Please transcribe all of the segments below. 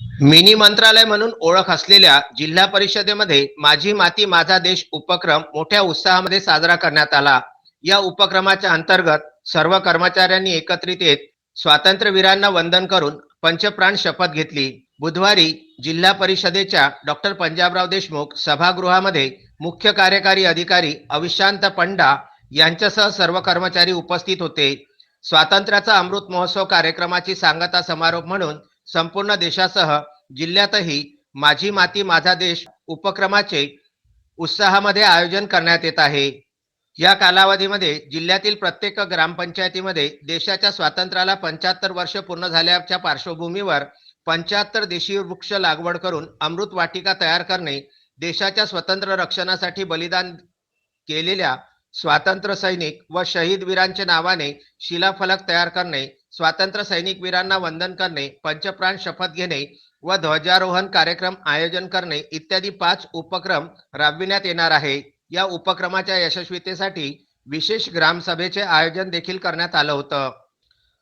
Mini मंत्रालय म्हणून ओळख असलेल्या जिल्हा परिषदेमध्ये माझी माती माझा देश उपक्रम मोठ्या उत्साहामध्ये साजरा करण्यात आला. या उपक्रमाच्या अंतर्गत सर्व कर्मचाऱ्यांनी एकत्रित येत स्वातंत्र्यवीरांना वंदन करून पंचप्राण शपथ घेतली. बुधवारी जिल्हा परिषदेच्या डॉक्टर पंजाबराव देशमुख सभागृहामध्ये मुख्य कार्यकारी अधिकारी अविशांत पंडा यांच्यासह सर्व कर्मचारी उपस्थित होते. स्वातंत्र्याचा अमृत महोत्सव कार्यक्रमाची सांगता समारोप म्हणून संपूर्ण देशासह जिल्ह्यातही माझी माती माझा देश उपक्रमाचे उत्साहामध्ये आयोजन करण्यात येत आहे. या कालावधीमध्ये जिल्ह्यातील प्रत्येक ग्रामपंचायतीमध्ये देशाच्या स्वातंत्र्याला पंच्याहत्तर वर्ष पूर्ण झाल्याच्या पार्श्वभूमीवर पंच्याहत्तर देशीय वृक्ष लागवड करून अमृत वाटिका तयार करणे देशाच्या स्वतंत्र रक्षणासाठी बलिदान केलेल्या स्वातंत्र्य सैनिक व शहीद वीरांच्या नावाने शिलाफलक तयार करणे स्वातंत्र्य सैनिक वीरांना वंदन करणे पंचप्राण शपथ घेणे व ध्वजारोहण कार्यक्रम आयोजन करणे इत्यादी पाच उपक्रम राबविण्यात येणार आहे. या उपक्रमाच्या यशस्वीतेसाठी विशेष ग्रामसभेचे आयोजन देखील करण्यात आलं होतं.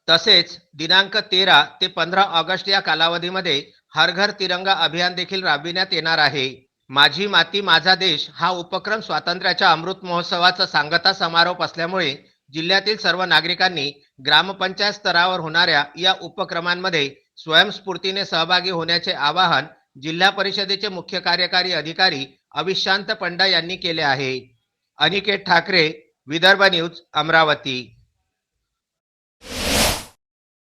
तसेच दिनांक तेरा ते पंधरा ऑगस्ट या कालावधीमध्ये हर घर तिरंगा अभियान देखील राबविण्यात येणार आहे. माझी माती माझा देश हा उपक्रम स्वातंत्र्याच्या अमृत महोत्सवाचा सांगता समारोप असल्यामुळे जिल्ह्यातील सर्व नागरिकांनी ग्रामपंचायत स्तरावर होणाऱ्या या उपक्रमांमध्ये स्वयंस्फूर्तीने सहभागी होण्याचे आवाहन जिल्हा परिषदेचे मुख्य कार्यकारी अधिकारी अविशांत पंडा यांनी केले आहे. अनिकेत ठाकरे विदर्भ न्यूज अमरावती.